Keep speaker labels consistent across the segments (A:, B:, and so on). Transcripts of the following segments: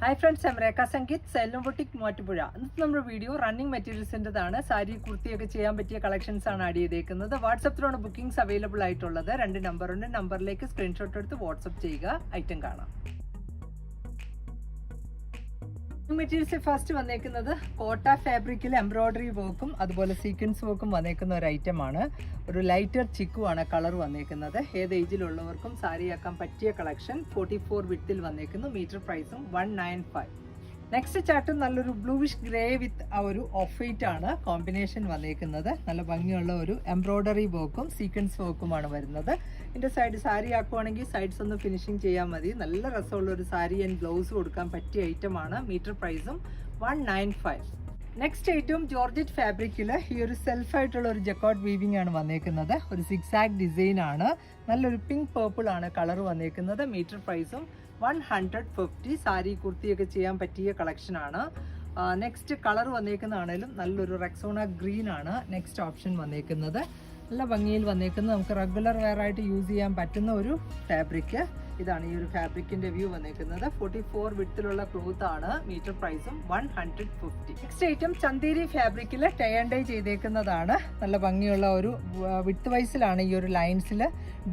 A: Hi friends M Rekha Sangeeth സെല്ലും boutique Muvattupuzha ഇന്നത്തെ നമ്മുടെ വീഡിയോ റണ്ണിങ് മെറ്റീരിയൽസിന്റെതാണ് സാരി കുർത്തിയൊക്കെ ചെയ്യാൻ പറ്റിയ കളക്ഷൻസ് ആണ് ആഡ് ചെയ്തേക്കുന്നത്. വാട്സപ്പിലാണ് ബുക്കിംഗ്സ് അവൈലബിൾ ആയിട്ടുള്ളത്. രണ്ട് നമ്പറുണ്ട് നമ്പറിലേക്ക് സ്ക്രീൻഷോട്ട് എടുത്ത് വാട്സപ്പ് ചെയ്യുക. ഐറ്റം കാണാം. മെറ്റീരിയൽസ് ഫസ്റ്റ് വന്നേക്കുന്നത് കോട്ട ഫാബ്രിക്കിൽ എംബ്രോയിഡറി വർക്കും അതുപോലെ സീക്വൻസ് വർക്കും വന്നേക്കുന്ന ഒരു ഐറ്റം ആണ്. ഒരു ലൈറ്റർ ചിക്കു ആണ് കളർ വന്നേക്കുന്നത്. ഏത് ഏജിലുള്ളവർക്കും സാരിയാക്കാൻ പറ്റിയ കളക്ഷൻ ഫോർട്ടി ഫോർ വിത്തിൽ വന്നേക്കുന്നു മീറ്റർ പ്രൈസും one nine five next chart നല്ലൊരു ബ്ലൂവിഷ് ഗ്രേ വിത്ത് ആ ഒരു ഓഫ് വൈറ്റ് ആണ് കോമ്പിനേഷൻ വന്നേക്കുന്നത്. നല്ല ഭംഗിയുള്ള ഒരു എംബ്രോയ്ഡറി വർക്കും സീക്വൻസ് വർക്കുമാണ് വരുന്നത്. ഇതിന്റെ സൈഡ് സാരി ആക്കുവാണെങ്കിൽ സൈഡ്സ് ഒന്ന് ഫിനിഷിങ് ചെയ്യാൻ മതി. നല്ല രസമുള്ള ഒരു സാരി ആൻഡ് ബ്ലൗസ് കൊടുക്കാൻ പറ്റിയ ഐറ്റമാണ് മീറ്റർ പ്രൈസും വൺ നയൻ ഫൈവ് നെക്സ്റ്റ് ഏറ്റവും ജോർജറ്റ് ഫാബ്രിക്കിൽ ഈ ഒരു സെൽഫായിട്ടുള്ള ഒരു ജക്കോട്ട് വീവിംഗ് ആണ് വന്നേക്കുന്നത്. ഒരു സിക്സാക് ഡിസൈൻ ആണ്. നല്ലൊരു പിങ്ക് പേർപ്പിൾ ആണ് കളർ വന്നേക്കുന്നത്. മീറ്റർ പ്രൈസും വൺ ഹൺഡ്രഡ് ഫിഫ്റ്റി സാരി കുർത്തിയൊക്കെ ചെയ്യാൻ പറ്റിയ കളക്ഷൻ ആണ്. നെക്സ്റ്റ് കളർ വന്നേക്കുന്നതാണേലും നല്ലൊരു റെക്സോണ ഗ്രീൻ ആണ്. നെക്സ്റ്റ് ഓപ്ഷൻ വന്നേക്കുന്നത്. നല്ല ഭംഗിയിൽ വന്നേക്കുന്നത്. നമുക്ക് റെഗുലർ വെയർ ആയിട്ട് യൂസ് ചെയ്യാൻ പറ്റുന്ന ഒരു ഫാബ്രിക് ഇതാണ് ഈ ഒരു ഫാബ്രിക്കിന്റെ വ്യൂ വന്നേക്കുന്നത്. ഫോർട്ടി ഫോർ വിട്ടിലുള്ള ക്ലോത്ത് ആണ്. മീറ്റർ പ്രൈസും one hundred fifty next item Chanderi ഫാബ്രിക്കിൽ ഡൈ ചെയ്തേക്കുന്നതാണ്. നല്ല ഭംഗിയുള്ള ഒരു വിട്ട് വൈസിലാണ് ഈ ഒരു ലൈൻസിൽ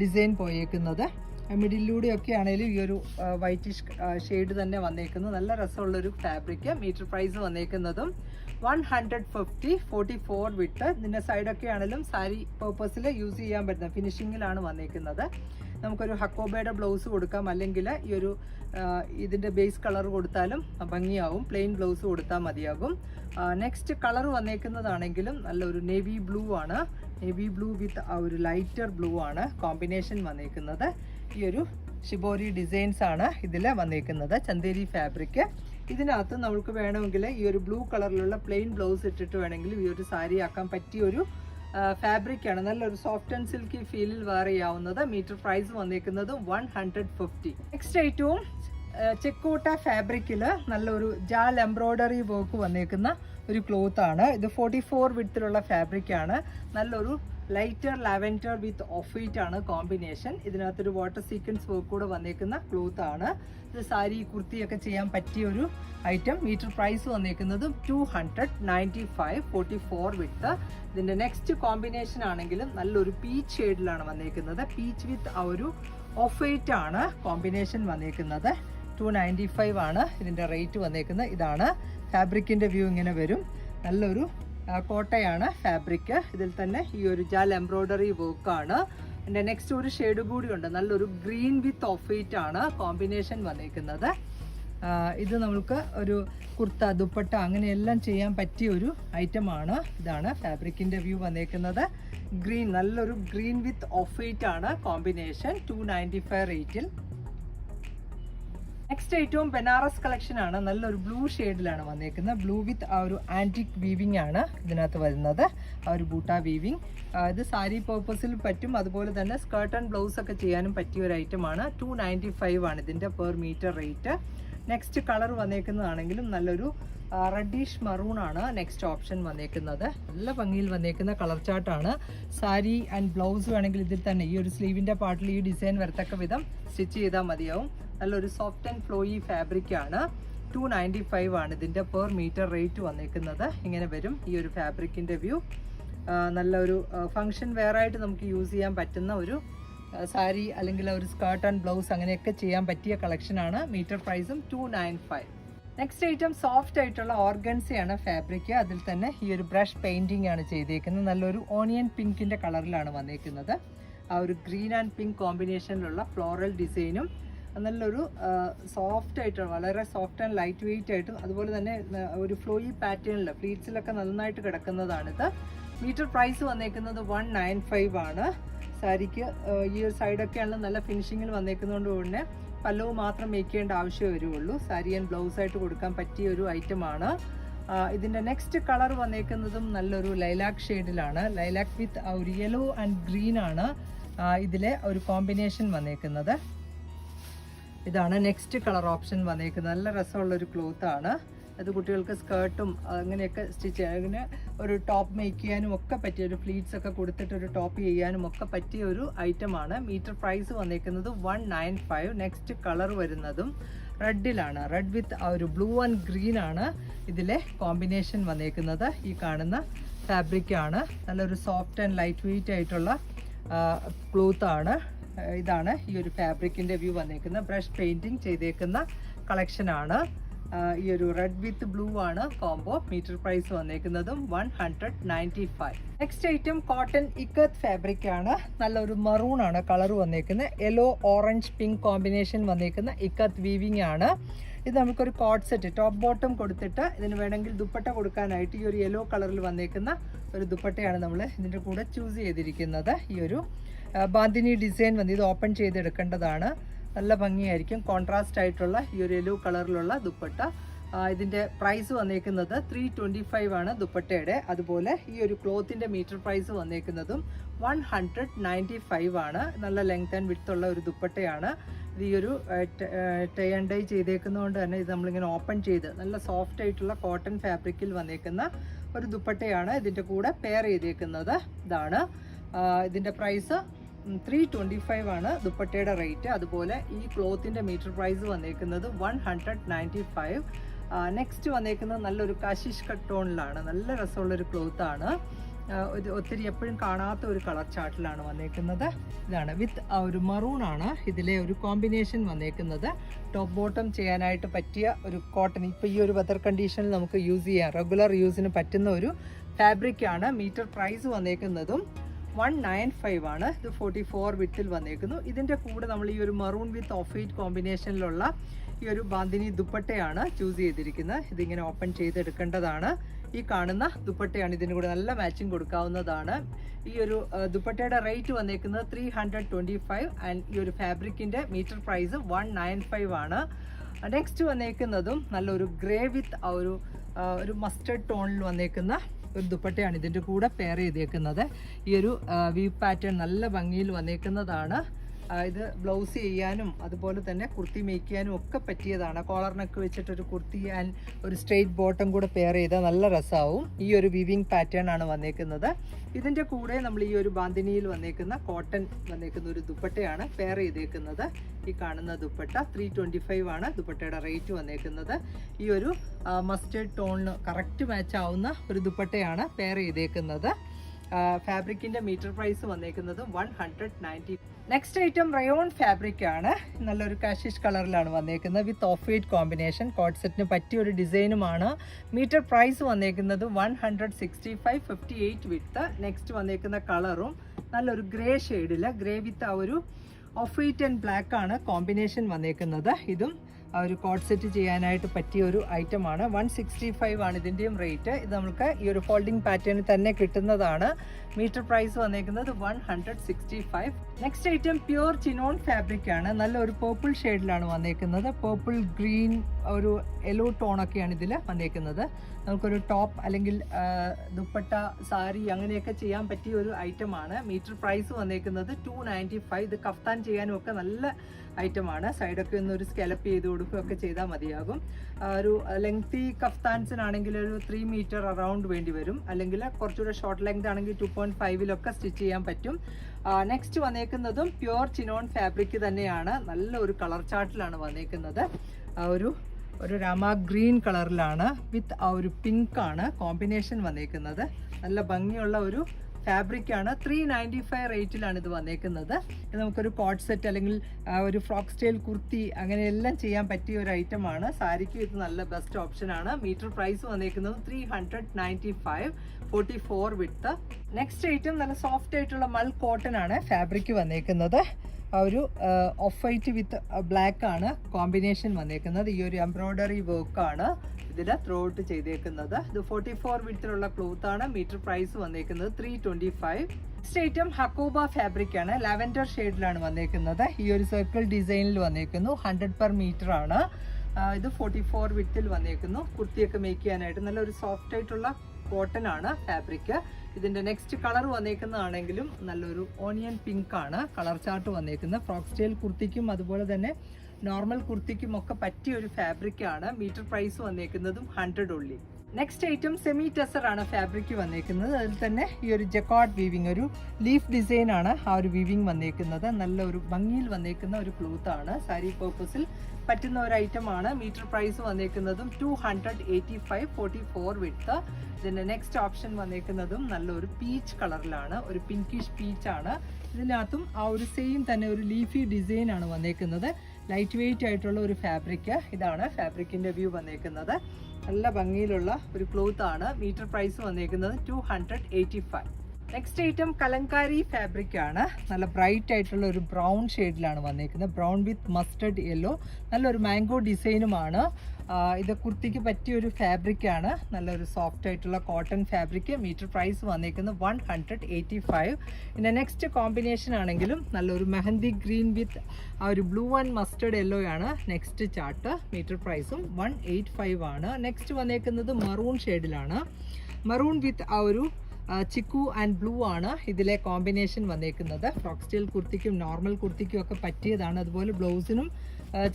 A: ഡിസൈൻ പോയേക്കുന്നത്. മിഡിലൂടെ ഒക്കെ ആണെങ്കിലും ഈ ഒരു വൈറ്റിഷ് ഷെയ്ഡ് തന്നെ വന്നേക്കുന്നത് നല്ല രസമുള്ളൊരു fabric metre price വന്നേക്കുന്നതും. One hundred fifty forty four width ഇതിന്റെ സൈഡൊക്കെ ആണെങ്കിലും സാരി പേർപ്പസിൽ യൂസ് ചെയ്യാൻ പറ്റുന്ന ഫിനിഷിങ്ങിലാണ് വന്നിരിക്കുന്നത് നമുക്കൊരു ഹക്കോബയുടെ ബ്ലൗസ് കൊടുക്കാം. അല്ലെങ്കിൽ ഈ ഒരു ഇതിന്റെ ബേസ് കളർ കൊടുത്താലും ഭംഗിയാവും. പ്ലെയിൻ ബ്ലൗസ് കൊടുത്താൽ മതിയാകും. നെക്സ്റ്റ് കളർ വന്നേക്കുന്നതാണെങ്കിലും നല്ലൊരു നേവി ബ്ലൂ ആണ്. നേവി ബ്ലൂ വിത്ത് ആ ഒരു ലൈറ്റർ ബ്ലൂ ആണ് കോമ്പിനേഷൻ വന്നേക്കുന്നത്. ഈ ഒരു ഷിബോരി ഡിസൈൻസ് ആണ് ഇതിൽ വന്നേക്കുന്നത്. ചന്തേരി ഫാബ്രിക് ഇതിനകത്ത് നമുക്ക് വേണമെങ്കിൽ ഈ ഒരു ബ്ലൂ കളറിലുള്ള പ്ലെയിൻ ബ്ലൗസ് ഇട്ടിട്ട് വേണമെങ്കിൽ ഈ ഒരു സാരി ആക്കാൻ പറ്റിയ ഒരു ഫാബ്രിക് ആണ്. നല്ലൊരു സോഫ്റ്റ് ആൻഡ് സിൽക്കി ഫീലിൽ വേറെ ചെയ്യാവുന്നത്. മീറ്റർ പ്രൈസ് വന്നേക്കുന്നത് വൺ ഹൺഡ്രഡ് ഫിഫ്റ്റി നെക്സ്റ്റ് ഐറ്റവും ചെക്കോട്ട ഫാബ്രിക്കിൽ നല്ലൊരു ജാൽ എംബ്രോയ്ഡറി വർക്ക് വന്നേക്കുന്ന ഒരു ക്ലോത്ത് ആണ്. ഇത് ഫോർട്ടി ഫോർ വിത്തിലുള്ള ഫാബ്രിക്കാണ് നല്ലൊരു lighter lavender with off white ആണ് കോമ്പിനേഷൻ. ഇതിനകത്തൊരു വാട്ടർ സീക്വൻസ് വർക്ക് കൂടെ വന്നേക്കുന്ന ക്ലോത്ത് ആണ്. ഇത് സാരി കുർത്തിയൊക്കെ ചെയ്യാൻ പറ്റിയ ഒരു ഐറ്റം മീറ്റർ പ്രൈസ് വന്നേക്കുന്നത് two hundred ninety five forty four with ഇതിന്റെ നെക്സ്റ്റ് കോമ്പിനേഷൻ ആണെങ്കിലും നല്ലൊരു പീച്ച് ഷെയ്ഡിലാണ് വന്നേക്കുന്നത്. പീച്ച് വിത്ത് ആ ഒരു ഓഫ് വൈറ്റ് ആണ് കോമ്പിനേഷൻ വന്നേക്കുന്നത്. ടു നയന്റി ഫൈവ് ആണ് ഇതിന്റെ റേറ്റ് വന്നേക്കുന്നത്. ഇതാണ് ഫാബ്രിക്കിന്റെ വ്യൂ ഇങ്ങനെ വരും. നല്ലൊരു കോട്ടയാണ് ഫാബ്രിക് ഇതിൽ തന്നെ ഈ ഒരു ജാൽ എംബ്രോയ്ഡറി വർക്കാണ് എന്റെ നെക്സ്റ്റ് ഒരു ഷെയ്ഡ് കൂടി ഉണ്ട്. നല്ലൊരു ഗ്രീൻ വിത്ത് ഓഫ് വൈറ്റ് ആണ് കോമ്പിനേഷൻ വന്നിരിക്കുന്നത് ഇത് നമുക്ക് ഒരു കുർത്ത ദുപ്പട്ട അങ്ങനെയെല്ലാം ചെയ്യാൻ പറ്റിയ ഒരു ഐറ്റമാണ് ഇതാണ് ഫാബ്രിക്കിന്റെ വ്യൂ വന്നേക്കുന്നത്. ഗ്രീൻ നല്ലൊരു ഗ്രീൻ വിത്ത് ഓഫ് വൈറ്റ് ആണ് കോമ്പിനേഷൻ ടു നയന്റി ഫൈവ് റേറ്റിൽ നെക്സ്റ്റ് ഏറ്റവും ബനാറസ് കളക്ഷൻ ആണ്. നല്ലൊരു ബ്ലൂ ഷെയ്ഡിലാണ് വന്നേക്കുന്നത്. ബ്ലൂ വിത്ത് ആ ഒരു ആന്റിക് വീവിംഗ് ആണ് ഇതിനകത്ത് വരുന്നത്. ആ ഒരു ബൂട്ടാ വീവിംഗ് ഇത് സാരി പേർപ്പസിൽ പറ്റും. അതുപോലെ തന്നെ സ്കേർട്ട് ആൻഡ് ബ്ലൗസ് ഒക്കെ ചെയ്യാനും പറ്റിയ ഒരു ഐറ്റം ആണ്. ടു നയന്റി ഫൈവ് ആണ് ഇതിന്റെ per metre rate next colour വന്നേക്കുന്നതാണെങ്കിലും നല്ലൊരു റെഡിഷ് മറൂൺ ആണ് നെക്സ്റ്റ് ഓപ്ഷൻ വന്നേക്കുന്നത്. നല്ല ഭംഗിയിൽ വന്നേക്കുന്ന കളർ ചാർട്ടാണ് സാരി ആൻഡ് ബ്ലൗസ് വേണമെങ്കിൽ ഇതിൽ തന്നെ ഈ ഒരു സ്ലീവിന്റെ പാർട്ടിൽ ഈ ഡിസൈൻ വരത്തക്ക വിധം സ്റ്റിച്ച് ചെയ്താൽ മതിയാവും. നല്ലൊരു സോഫ്റ്റ് ആൻഡ് ഫ്ലോയി ഫാബ്രിക് ആണ്. ടു നയന്റി ഫൈവ് ആണ് ഇതിന്റെ പെർ മീറ്റർ റേറ്റ് വന്നേക്കുന്നത്. ഇങ്ങനെ വരും ഈ ഒരു ഫാബ്രിക്കിന്റെ വ്യൂ നല്ലൊരു ഫങ്ഷൻ വെയറായിട്ട് നമുക്ക് യൂസ് ചെയ്യാൻ പറ്റുന്ന ഒരു സാരി അല്ലെങ്കിൽ ഒരു സ്കേർട്ട് ആൻഡ് ബ്ലൗസ് അങ്ങനെയൊക്കെ ചെയ്യാൻ പറ്റിയ കളക്ഷനാണ് മീറ്റർ പ്രൈസും two nine five next item soft ആയിട്ടുള്ള ഓർഗൻസയാണ് ഫാബ്രിക് അതിൽ തന്നെ ഈ ഒരു ബ്രഷ് പെയിന്റിംഗ് ആണ് ചെയ്തേക്കുന്നത്. നല്ലൊരു ഓണിയൻ പിങ്കിന്റെ കളറിലാണ് വന്നേക്കുന്നത്. ആ ഒരു ഗ്രീൻ ആൻഡ് പിങ്ക് കോമ്പിനേഷനിലുള്ള ഫ്ലോറൽ ഡിസൈനും നല്ലൊരു സോഫ്റ്റ് ആയിട്ടുള്ള വളരെ സോഫ്റ്റ് ആൻഡ് ലൈറ്റ് വെയിറ്റ് ആയിട്ടും അതുപോലെ തന്നെ ഒരു ഫ്ലോയി പാറ്റേണിൽ ഫ്ലീറ്റ്സിലൊക്കെ നന്നായിട്ട് കിടക്കുന്നതാണിത്. മീറ്റർ പ്രൈസ് വന്നേക്കുന്നത് വൺ നയൻ ഫൈവ് ആണ്. സാരിക്ക് ഈ ഒരു സൈഡൊക്കെ ആണെങ്കിൽ നല്ല ഫിനിഷിങ്ങിൽ വന്നേക്കുന്നതുകൊണ്ട് തന്നെ പല്ലവ് മാത്രം മേക്ക് ചെയ്യേണ്ട ആവശ്യമേ വരുള്ളൂ സാരി ആൻഡ് ബ്ലൗസ് ആയിട്ട് കൊടുക്കാൻ പറ്റിയ ഒരു ഐറ്റമാണ് ഇതിന്റെ നെക്സ്റ്റ് കളർ വന്നേക്കുന്നതും നല്ലൊരു ലൈലാക്ക് ഷെയ്ഡിലാണ് ലൈലാക്ക് വിത്ത് ഒരു യെല്ലോ ആൻഡ് ഗ്രീൻ ആണ് ഇതിലെ ഒരു കോമ്പിനേഷൻ വന്നേക്കുന്നത്. ഇതാണ് നെക്സ്റ്റ് കളർ ഓപ്ഷൻ വന്നേക്കുന്നത്. നല്ല രസമുള്ള ഒരു ക്ലോത്ത് ആണ്. അത് കുട്ടികൾക്ക് സ്കേർട്ടും അങ്ങനെയൊക്കെ സ്റ്റിച്ച് അങ്ങനെ ഒരു ടോപ്പ് മേക്ക് ചെയ്യാനും ഒക്കെ പറ്റിയ ഒരു ഫ്ലീറ്റ്സ് ഒക്കെ കൊടുത്തിട്ട് ഒരു ടോപ്പ് ചെയ്യാനും ഒക്കെ പറ്റിയ ഒരു ഐറ്റമാണ് മീറ്റർ പ്രൈസ് വന്നേക്കുന്നത് one nine five next colour വരുന്നതും റെഡിലാണ്. റെഡ് വിത്ത് ആ ഒരു ബ്ലൂ ആൻഡ് ഗ്രീൻ ആണ് ഇതിലെ കോമ്പിനേഷൻ വന്നേക്കുന്നത്. ഈ കാണുന്ന ഫാബ്രിക്കാണ് നല്ലൊരു സോഫ്റ്റ് ആൻഡ് ലൈറ്റ് വെയിറ്റ് ആയിട്ടുള്ള ക്ലോത്ത് ആണ്. ആ, ഇതാണ് ഈ ഒരു ഫാബ്രിക്കിന്റെ വ്യൂ വന്നേക്കുന്ന. ബ്രഷ് പെയിന്റിങ് ചെയ്തേക്കുന്ന കളക്ഷനാണ് ഈ ഒരു റെഡ് വിത്ത് ബ്ലൂ ആണ് combo metre price വന്നേക്കുന്നതും one hundred ninety five next item cotton ikat fabric ആണ്. നല്ലൊരു മറൂൺ ആണ് കളർ വന്നേക്കുന്നത്. യെല്ലോ ഓറഞ്ച് പിങ്ക് കോമ്പിനേഷൻ വന്നേക്കുന്ന ഇക്കത്ത് വീവിങ് ആണ്. ഇത് നമുക്കൊരു കോട്ട് സെറ്റ് ടോപ്പ് ബോട്ടം കൊടുത്തിട്ട് ഇതിന് വേണമെങ്കിൽ ദുപ്പട്ട കൊടുക്കാനായിട്ട് ഈ ഒരു യെല്ലോ കളറിൽ വന്നേക്കുന്ന ഒരു ദുപ്പട്ടയാണ് നമ്മൾ ഇതിന്റെ കൂടെ ചൂസ് ചെയ്തിരിക്കുന്നത്. ഈ ഒരു ബാന്തിനി ഡിസൈൻ വന്ന് ഇത് ഓപ്പൺ ചെയ്തെടുക്കേണ്ടതാണ്. നല്ല ഭംഗിയായിരിക്കും. കോൺട്രാസ്റ്റ് ആയിട്ടുള്ള ഈ ഒരു യെല്ലോ കളറിലുള്ള ദുപ്പട്ട. ഇതിന്റെ പ്രൈസ് വന്നേക്കുന്നത് ത്രീ ട്വന്റി ഫൈവ് ആണ് ദുപ്പട്ടയുടെ. അതുപോലെ ഈ ഒരു ക്ലോത്തിന്റെ മീറ്റർ പ്രൈസ് വന്നേക്കുന്നതും വൺ ഹൺഡ്രഡ് നയന്റി ഫൈവ് ആണ്. നല്ല ലെങ്ത് ആൻഡ് വിഡ്ത്ത് ഉള്ള ഒരു ദുപ്പട്ടയാണ്. ഇത് ഈ ഒരു ടൈ ആൻഡ് ഡൈ ചെയ്തേക്കുന്നതുകൊണ്ട് തന്നെ ഇത് നമ്മളിങ്ങനെ ഓപ്പൺ ചെയ്ത് നല്ല സോഫ്റ്റ് ആയിട്ടുള്ള കോട്ടൺ ഫാബ്രിക്കിൽ വന്നേക്കുന്ന ഒരു ദുപ്പട്ടയാണ് ഇതിന്റെ കൂടെ പെയർ ചെയ്തേക്കുന്നത്. ഇതാണ്. ഇതിന്റെ പ്രൈസ് ത്രീ ട്വന്റി ഫൈവ് ആണ് ദുപ്പട്ടയുടെ റേറ്റ് അതുപോലെ ഈ ക്ലോത്തിന്റെ മീറ്റർ പ്രൈസ് വന്നേക്കുന്നത് one hundred ninety five next വന്നേക്കുന്നത് നല്ലൊരു കശിഷ് കട്ടോണിലാണ്. നല്ല രസമുള്ളൊരു ക്ലോത്താണ് ഒരു ഒത്തിരി എപ്പോഴും കാണാത്ത ഒരു കളർ ചാർട്ടിലാണ് വന്നേക്കുന്നത്. ഇതാണ് വിത്ത് ഒരു മറൂൺ ആണ് ഇതിലെ ഒരു കോമ്പിനേഷൻ വന്നേക്കുന്നത്. ടോപ്പ് ബോട്ടം ചെയ്യാനായിട്ട് പറ്റിയ ഒരു കോട്ടൺ ഇപ്പോൾ ഈ ഒരു വെതർ കണ്ടീഷനിൽ നമുക്ക് യൂസ് ചെയ്യാം. റെഗുലർ യൂസിന് പറ്റുന്ന ഒരു ഫാബ്രിക്കാണ് മീറ്റർ പ്രൈസ് വന്നേക്കുന്നതും. വൺ നയൻ ഫൈവ് ആണ്. ഇത് ഫോർട്ടി ഫോർ വിത്തിൽ വന്നേക്കുന്നു. ഇതിന്റെ കൂടെ നമ്മൾ ഈ ഒരു മറൂൺ വിത്ത് ഓഫ് വൈറ്റ് കോമ്പിനേഷനിലുള്ള ഈ ഒരു ബാന്തിനി ദുപ്പട്ടയാണ് ചൂസ് ചെയ്തിരിക്കുന്നത്. ഇതിങ്ങനെ ഓപ്പൺ ചെയ്തെടുക്കേണ്ടതാണ്. ഈ കാണുന്ന ദുപ്പട്ടയാണ് ഇതിന് കൂടെ നല്ല മാച്ചിങ് കൊടുക്കാവുന്നതാണ്. ഈ ഒരു ദുപ്പട്ടയുടെ റേറ്റ് വന്നേക്കുന്നത് three hundred twenty five and ഈ ഒരു ഫാബ്രിക്കിന്റെ metre price one nine five ആണ്. നെക്സ്റ്റ് വന്നേക്കുന്നതും നല്ലൊരു ഗ്രേ വിത്ത് ആ ഒരു ഒരു മസ്റ്റർഡ് ടോണിൽ വന്നേക്കുന്ന ഒരു ദുപ്പട്ടയാണ് ഇതിന്റെ കൂടെ പെയർ ചെയ്തേക്കുന്നത്. ഈ ഒരു വി പാറ്റേൺ നല്ല ഭംഗിയിൽ വന്നേക്കുന്നതാണ്. ഇത് ബ്ലൗസ് ചെയ്യാനും അതുപോലെ തന്നെ കുർത്തി മേക്ക് ചെയ്യാനും ഒക്കെ പറ്റിയതാണ്. കോളറിനൊക്കെ വെച്ചിട്ടൊരു കുർത്തി ആൻഡ് ഒരു സ്ട്രെയിറ്റ് ബോട്ടം കൂടെ പെയർ ചെയ്താൽ നല്ല രസമാവും ഈ ഒരു വിവിങ് പാറ്റേൺ ആണ് വന്നേക്കുന്നത്. ഇതിന്റെ കൂടെ നമ്മൾ ഈ ഒരു ബാന്തിനിയിൽ വന്നേക്കുന്ന കോട്ടൺ വന്നേക്കുന്ന ഒരു ദുപ്പട്ടയാണ് പെയർ ചെയ്തേക്കുന്നത്. ഈ കാണുന്ന ദുപ്പട്ട ത്രീ ട്വന്റി ഫൈവ് ആണ് ദുപ്പട്ടയുടെ റേറ്റ് വന്നേക്കുന്നത്. ഈ ഒരു മസ്റ്റേർഡ് ടോണിന് കറക്റ്റ് മാച്ച് ആവുന്ന ഒരു ദുപ്പട്ടയാണ് പെയർ ചെയ്തേക്കുന്നത്. ഫാബ്രിക്കിന്റെ മീറ്റർ പ്രൈസ് വന്നേക്കുന്നത് one hundred ninety next item rayon fabric ആണ്. നല്ലൊരു കാഷിഷ് കളറിലാണ് വന്നേക്കുന്നത്. With off white combination coat സെറ്റിന് പറ്റിയ ഒരു ഡിസൈനുമാണ്. മീറ്റർ പ്രൈസ് വന്നേക്കുന്നത് one hundred sixty five fifty eight with next വന്നേക്കുന്ന കളറും നല്ലൊരു ഗ്രേ ഷെയ്ഡിൽ ഗ്രേ വിത്ത് ആ ഒരു ഓഫ് വൈറ്റ് ആൻഡ് ബ്ലാക്ക് ആണ് കോമ്പിനേഷൻ വന്നേക്കുന്നത്. ഇതും ആ ഒരു കോട്ട് സെറ്റ് ചെയ്യാനായിട്ട് പറ്റിയ ഒരു ഐറ്റമാണ് വൺ സിക്സ്റ്റി ഫൈവ് ആണ് ഇതിന്റെയും റേറ്റ് ഇത് നമുക്ക് ഈ ഒരു ഫോൾഡിംഗ് പാറ്റേണിൽ തന്നെ കിട്ടുന്നതാണ്. മീറ്റർ പ്രൈസ് വന്നേക്കുന്നത് one hundred sixty five next item pure chinon fabric ആണ്. നല്ല ഒരു പേർപ്പിൾ ഷെയ്ഡിലാണ് വന്നേക്കുന്നത്. പേർപ്പിൾ ഗ്രീൻ ഒരു യെല്ലോ ടോണൊക്കെയാണ് ഇതിൽ വന്നേക്കുന്നത്. നമുക്കൊരു ടോപ്പ് അല്ലെങ്കിൽ ദുപ്പട്ട സാരി അങ്ങനെയൊക്കെ ചെയ്യാൻ പറ്റിയ ഒരു ഐറ്റമാണ് മീറ്റർ പ്രൈസ് വന്നേക്കുന്നത് ടു നയന്റി ഫൈവ് ഇത് കഫ്താൻ ചെയ്യാനും ഒക്കെ നല്ല ഐറ്റമാണ് സൈഡൊക്കെ ഒന്ന് ഒരു സ്കെലപ്പ് ചെയ്ത് കൊടുക്കുകയൊക്കെ ചെയ്താൽ മതിയാകും. ഒരു ലെങ്തി കഫ്താൻസിനാണെങ്കിൽ ഒരു ത്രീ മീറ്റർ അറൗണ്ട് വേണ്ടി വരും. അല്ലെങ്കിൽ കുറച്ചുകൂടെ ഷോർട്ട് ലെങ്ത് ആണെങ്കിൽ ടു പോയിന്റ് ഫൈവിലൊക്കെ സ്റ്റിച്ച് ചെയ്യാൻ പറ്റും. നെക്സ്റ്റ് വന്നേക്കുന്നതും പ്യുവർ ചിനോൺ ഫാബ്രിക് തന്നെയാണ്. നല്ല ഒരു കളർ ചാർട്ടിലാണ് വന്നേക്കുന്നത്. ഒരു ഒരു രാമ ഗ്രീൻ കളറിലാണ് വിത്ത് ആ ഒരു പിങ്ക് ആണ് കോമ്പിനേഷൻ വന്നേക്കുന്നത്. നല്ല ഭംഗിയുള്ള ഒരു ഫാബ്രിക് ആണ് ത്രീ നയന്റി ഫൈവ് റേറ്റിലാണ് ഇത് വന്നേക്കുന്നത്. ഇത് നമുക്കൊരു കോട്ട് സെറ്റ് അല്ലെങ്കിൽ ഒരു ഫ്രോക്ക് സ്റ്റൈൽ കുർത്തി അങ്ങനെ എല്ലാം ചെയ്യാൻ പറ്റിയ ഒരു ഐറ്റം ആണ്. സാരിക്ക് ഇത് നല്ല ബെസ്റ്റ് ഓപ്ഷൻ ആണ്. മീറ്റർ പ്രൈസ് വന്നേക്കുന്നത് three hundred ninety five forty four with next item നല്ല സോഫ്റ്റ് ആയിട്ടുള്ള മൾ കോട്ടൺ ആണ് ഫാബ്രിക് വന്നേക്കുന്നത്. ആ ഒരു ഓഫ് വൈറ്റ് വിത്ത് ബ്ലാക്ക് ആണ് കോമ്പിനേഷൻ വന്നേക്കുന്നത്. ഈ ഒരു എംബ്രോയ്ഡറി വർക്കാണ് ഇതിൽ ത്രൂ ഔട്ട് ചെയ്തേക്കുന്നത്. ഇത് ഫോർട്ടി ഫോർ വിത്തിലുള്ള ക്ലോത്ത് ആണ്. മീറ്റർ പ്രൈസ് വന്നേക്കുന്നത് three twenty five next item hakoba fabric ആണ് ലാവൻഡർ ഷെയ്ഡിലാണ് വന്നേക്കുന്നത്. ഈ ഒരു സർക്കിൾ ഡിസൈനിൽ വന്നേക്കുന്നു. ഹൺഡ്രഡ് പെർ മീറ്റർ ആണ്. ഇത് ഫോർട്ടി ഫോർ വിത്തിൽ വന്നേക്കുന്നു. കുർത്തിയൊക്കെ മേക്ക് ചെയ്യാനായിട്ട് നല്ലൊരു സോഫ്റ്റ് ആയിട്ടുള്ള കോട്ടൺ ആണ് ഫാബ്രിക് ഇതിന്റെ നെക്സ്റ്റ് കളർ വന്നേക്കുന്നതാണെങ്കിലും നല്ലൊരു ഓണിയൻ പിങ്ക് ആണ്. കളർ ചാർട്ട് വന്നേക്കുന്നത്. ഫ്രോക്ക് സ്റ്റൈൽ കുർത്തിക്കും അതുപോലെ തന്നെ നോർമൽ കുർത്തിക്കും ഒക്കെ പറ്റിയ ഒരു ഫാബ്രിക് ആണ്. മീറ്റർ പ്രൈസ് വന്നേക്കുന്നതും ഹൺഡ്രഡ് ഉള്ളി. നെക്സ്റ്റ് ഐറ്റം സെമി ടെസർ ആണ് ഫാബ്രിക് വന്നേക്കുന്നത്. അതിൽ തന്നെ ഈ ഒരു ജക്കോട്ട് വീവിങ് ഒരു ലീഫ് ഡിസൈൻ ആണ് ആ ഒരു വീവിങ് വന്നേക്കുന്നത്. നല്ല ഒരു ഭംഗിയിൽ വന്നേക്കുന്ന ഒരു ക്ലോത്ത് ആണ്. സാരി പേർപ്പസിൽ പറ്റുന്ന ഒരു ഐറ്റം ആണ്. Metre price വന്നേക്കുന്നതും two hundred eighty five forty four width ഇതിന്റെ നെക്സ്റ്റ് ഓപ്ഷൻ വന്നേക്കുന്നതും നല്ലൊരു പീച്ച് കളറിലാണ് ഒരു പിങ്കിഷ് പീച്ച് ആണ്. ഇതിനകത്തും ആ ഒരു സെയിം തന്നെ ഒരു ലീഫി ഡിസൈൻ ആണ് വന്നേക്കുന്നത്. ലൈറ്റ് വെയിറ്റ് ആയിട്ടുള്ള ഒരു ഫാബ്രിക് ഇതാണ് ഫാബ്രിക്കിന്റെ വ്യൂ വന്നേക്കുന്നത്. നല്ല ഭംഗിയിലുള്ള ഒരു ക്ലോത്ത് ആണ്. മീറ്റർ പ്രൈസ് വന്നേക്കുന്നത് two hundred eighty five next item Kalamkari fabric ആണ്. നല്ല ബ്രൈറ്റ് ആയിട്ടുള്ള ഒരു ബ്രൗൺ ഷെയ്ഡിലാണ് വന്നേക്കുന്നത്. ബ്രൗൺ വിത്ത് മസ്റ്റർഡ് യെല്ലോ നല്ലൊരു മാംഗോ ഡിസൈനുമാണ് ഇത് കുർത്തിക്ക് പറ്റിയ ഒരു ഫാബ്രിക് ആണ്. നല്ലൊരു സോഫ്റ്റ് ആയിട്ടുള്ള കോട്ടൺ ഫാബ്രിക് മീറ്റർ പ്രൈസ് വന്നേക്കുന്നത് വൺ ഹൺഡ്രഡ് എയ്റ്റി ഫൈവ് പിന്നെ നെക്സ്റ്റ് കോമ്പിനേഷൻ ആണെങ്കിലും നല്ലൊരു മെഹന്തി ഗ്രീൻ വിത്ത് ആ ഒരു ബ്ലൂ ആൻഡ് മസ്റ്റേഡ് യെല്ലോ ആണ്. നെക്സ്റ്റ് ചാർട്ട് മീറ്റർ പ്രൈസും വൺ എയ്റ്റ് ഫൈവ് ആണ്. നെക്സ്റ്റ് വന്നേക്കുന്നത് മറൂൺ ഷെയ്ഡിലാണ് മറൂൺ വിത്ത് ആ ഒരു ചിക്കു ആൻഡ് ബ്ലൂ ആണ് ഇതിലെ കോമ്പിനേഷൻ വന്നേക്കുന്നത്. ഫ്രോക്ക് സ്റ്റൈൽ കുർത്തിക്കും നോർമൽ കുർത്തിക്കും ഒക്കെ പറ്റിയതാണ്. അതുപോലെ ബ്ലൗസിനും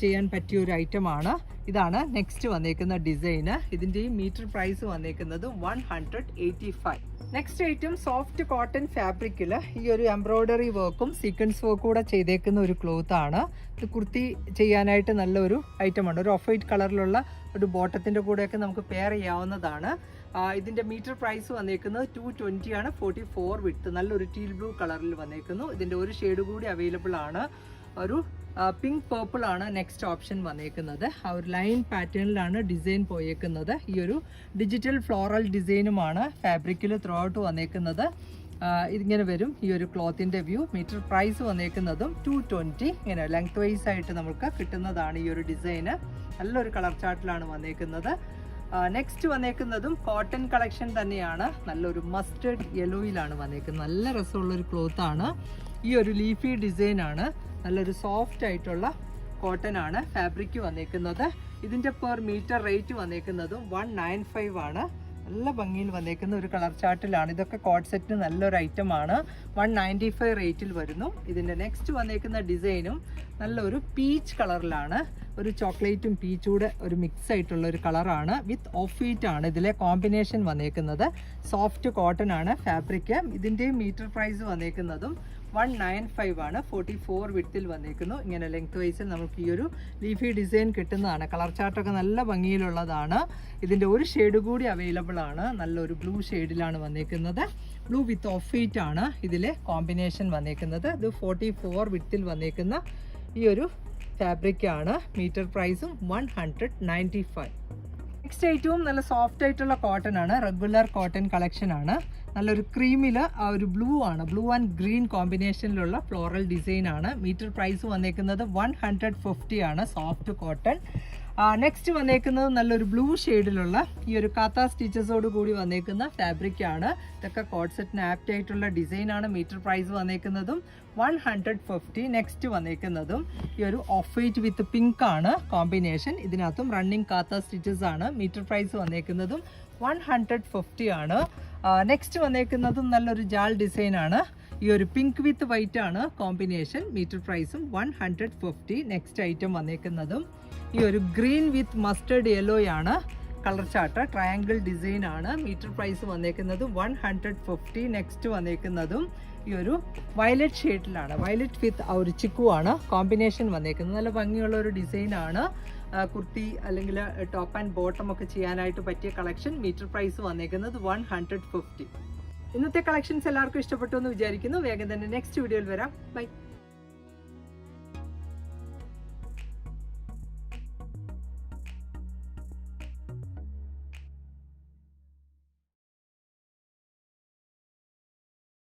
A: ചെയ്യാൻ പറ്റിയ ഒരു ഐറ്റമാണ് ഇതാണ് നെക്സ്റ്റ് വന്നേക്കുന്ന ഡിസൈന് ഇതിന്റെയും മീറ്റർ പ്രൈസ് വന്നേക്കുന്നത് one hundred eighty five next item soft cotton ഫാബ്രിക്കിൽ ഈ ഒരു എംബ്രോയ്ഡറി വർക്കും സീക്വൻസ് വർക്കും കൂടെ ചെയ്തേക്കുന്ന ഒരു ക്ലോത്ത് ആണ്. ഇത് കുർത്തി ചെയ്യാനായിട്ട് നല്ലൊരു ഐറ്റമാണ് ഒരു ഓഫ് വൈറ്റ് കളറിലുള്ള ഒരു ബോട്ടത്തിന്റെ കൂടെയൊക്കെ നമുക്ക് പെയർ ചെയ്യാവുന്നതാണ്. ഇതിന്റെ മീറ്റർ പ്രൈസ് വന്നേക്കുന്നത് ടു ട്വന്റി ആണ്. ഫോർട്ടി ഫോർ വിട്ട് നല്ലൊരു ടീൽ ബ്ലൂ കളറിൽ വന്നേക്കുന്നു. ഇതിന്റെ ഒരു ഷെയ്ഡ് കൂടി അവൈലബിൾ ആണ്. ഒരു പിങ്ക് പേർപ്പിൾ ആണ് നെക്സ്റ്റ് ഓപ്ഷൻ വന്നേക്കുന്നത്. ആ ഒരു ലൈൻ പാറ്റേണിലാണ് ഡിസൈൻ പോയേക്കുന്നത്. ഈ ഒരു ഡിജിറ്റൽ ഫ്ലോറൽ ഡിസൈനുമാണ് ഫാബ്രിക്കിൽ ത്രൂ ഔട്ട് വന്നേക്കുന്നത്. ഇതിങ്ങനെ വരും. ഈ ഒരു ക്ലോത്തിന്റെ വ്യൂ മീറ്റർ പ്രൈസ് വന്നേക്കുന്നതും ടു ട്വന്റി ഇങ്ങനെ ലെങ്ത് വൈസ് ആയിട്ട് നമുക്ക് കിട്ടുന്നതാണ് ഈ ഒരു ഡിസൈന് നല്ലൊരു കളർ ചാർട്ടിലാണ് വന്നേക്കുന്നത്. നെക്സ്റ്റ് വന്നേക്കുന്നതും കോട്ടൺ കളക്ഷൻ തന്നെയാണ്. നല്ലൊരു മസ്റ്റേർഡ് യെലോയിലാണ് വന്നേക്കുന്നത്. നല്ല രസമുള്ള ഒരു ക്ലോത്ത് ആണ്. ഈ ഒരു ലീഫി ഡിസൈൻ ആണ്. നല്ലൊരു സോഫ്റ്റ് ആയിട്ടുള്ള കോട്ടൺ ആണ് ഫാബ്രിക് വന്നേക്കുന്നത്. ഇതിന്റെ പെർ മീറ്റർ റേറ്റ് വന്നേക്കുന്നതും വൺ നയൻ ഫൈവ് ആണ്. നല്ല ഭംഗിയിൽ വന്നേക്കുന്ന ഒരു കളർ ചാർട്ടിലാണ്. ഇതൊക്കെ കോഡ് സെറ്റിന് നല്ലൊരു ഐറ്റം ആണ് വൺ നയന്റി ഫൈവ് റേറ്റിൽ വരുന്നു. ഇതിന്റെ നെക്സ്റ്റ് വന്നേക്കുന്ന ഡിസൈനും നല്ലൊരു പീച്ച് കളറിലാണ്. ഒരു ചോക്ലേറ്റും പീച്ചൂടെ ഒരു മിക്സ് ആയിട്ടുള്ള ഒരു കളറാണ്. വിത്ത് ഓഫ് വൈറ്റ് ആണ് ഇതിലെ കോമ്പിനേഷൻ വന്നേക്കുന്നത്. സോഫ്റ്റ് കോട്ടൺ ആണ് ഫാബ്രിക് ഇതിന്റെയും മീറ്റർ പ്രൈസ് വന്നേക്കുന്നതും വൺ നയൻ ഫൈവ് ആണ്. ഫോർട്ടി ഫോർ വിട്ടിൽ വന്നിരിക്കുന്നു ഇങ്ങനെ ലെങ്ത് വൈസിൽ നമുക്ക് ഈ ഒരു ലീഫി ഡിസൈൻ കിട്ടുന്നതാണ്. കളർ ചാർട്ടൊക്കെ നല്ല ഭംഗിയിലുള്ളതാണ്. ഇതിന്റെ ഒരു ഷെയ്ഡ് കൂടി അവൈലബിൾ ആണ്. നല്ലൊരു ബ്ലൂ ഷെയ്ഡിലാണ് വന്നിരിക്കുന്നത് ബ്ലൂ വിത്ത് ഓഫ് വൈറ്റ് ആണ് ഇതിലെ കോമ്പിനേഷൻ വന്നിരിക്കുന്നത് ഇത് ഫോർട്ടി ഫോർ വിട്ടിൽ വന്നിരിക്കുന്ന ഈ ഒരു ഫാബ്രിക് ആണ്. മീറ്റർ പ്രൈസും one hundred ninety five next ഏറ്റവും നല്ല സോഫ്റ്റ് ആയിട്ടുള്ള കോട്ടൺ ആണ്. റെഗുലർ കോട്ടൺ കളക്ഷൻ ആണ്. നല്ലൊരു ക്രീമിൽ ആ ഒരു ബ്ലൂ ആണ്. ബ്ലൂ ആൻഡ് ഗ്രീൻ കോമ്പിനേഷനിലുള്ള ഫ്ലോറൽ ഡിസൈൻ ആണ്. മീറ്റർ പ്രൈസ് വന്നേക്കുന്നത് വൺ ഹൺഡ്രഡ് ഫിഫ്റ്റി ആണ് സോഫ്റ്റ് കോട്ടൺ നെക്സ്റ്റ് വന്നേക്കുന്നത് നല്ലൊരു ബ്ലൂ ഷെയ്ഡിലുള്ള ഈ ഒരു കാത്ത സ്റ്റിച്ചസോട് കൂടി വന്നേക്കുന്ന ഫാബ്രിക് ആണ്. ഇതൊക്കെ കോഡ് സെറ്റിന് ആപ്റ്റ് ആയിട്ടുള്ള ഡിസൈൻ ആണ്. മീറ്റർ പ്രൈസ് വന്നേക്കുന്നതും വൺ ഹൺഡ്രഡ് ഫിഫ്റ്റി നെക്സ്റ്റ് വന്നേക്കുന്നതും ഈ ഒരു ഓഫ് വൈറ്റ് വിത്ത് പിങ്ക് ആണ് കോമ്പിനേഷൻ ഇതിനകത്തും റണ്ണിങ് കാത്ത സ്റ്റിച്ചസ് ആണ്. മീറ്റർ പ്രൈസ് വന്നേക്കുന്നതും വൺ ഹൺഡ്രഡ് ഫിഫ്റ്റി ആണ്. നെക്സ്റ്റ് വന്നേക്കുന്നതും നല്ലൊരു ജാൾ ഡിസൈനാണ് ഈ ഒരു പിങ്ക് വിത്ത് വൈറ്റ് ആണ് കോമ്പിനേഷൻ മീറ്റർ പ്രൈസും one hundred fifty next item വന്നേക്കുന്നതും ഈ ഒരു ഗ്രീൻ വിത്ത് മസ്റ്റേർഡ് യെല്ലോ ആണ്. കളർ ചാർട്ട് ട്രയാങ്കിൾ ഡിസൈൻ ആണ്. മീറ്റർ പ്രൈസ് വന്നേക്കുന്നത് വൺ ഹൺഡ്രഡ് ഫിഫ്റ്റി നെക്സ്റ്റ് വന്നേക്കുന്നതും ഈ ഒരു വയലറ്റ് ഷെയ്ഡിലാണ് വയലറ്റ് വിത്ത് ആ ഒരു ചിക്കു ആണ് കോമ്പിനേഷൻ വന്നേക്കുന്നത്. നല്ല ഭംഗിയുള്ള ഒരു ഡിസൈനാണ് കുർത്തി അല്ലെങ്കിൽ ടോപ്പ് ആൻഡ് ബോട്ടം ഒക്കെ ചെയ്യാനായിട്ട് പറ്റിയ കളക്ഷൻ മീറ്റർ പ്രൈസ് വന്നേക്കുന്നത് വൺ ഹൺഡ്രഡ് ഫിഫ്റ്റി ഇന്നത്തെ കളക്ഷൻസ് എല്ലാവർക്കും ഇഷ്ടപ്പെട്ടു എന്ന് വിചാരിക്കുന്നു. വേഗം തന്നെ നെക്സ്റ്റ് വീഡിയോയിൽ വരാം. ബൈ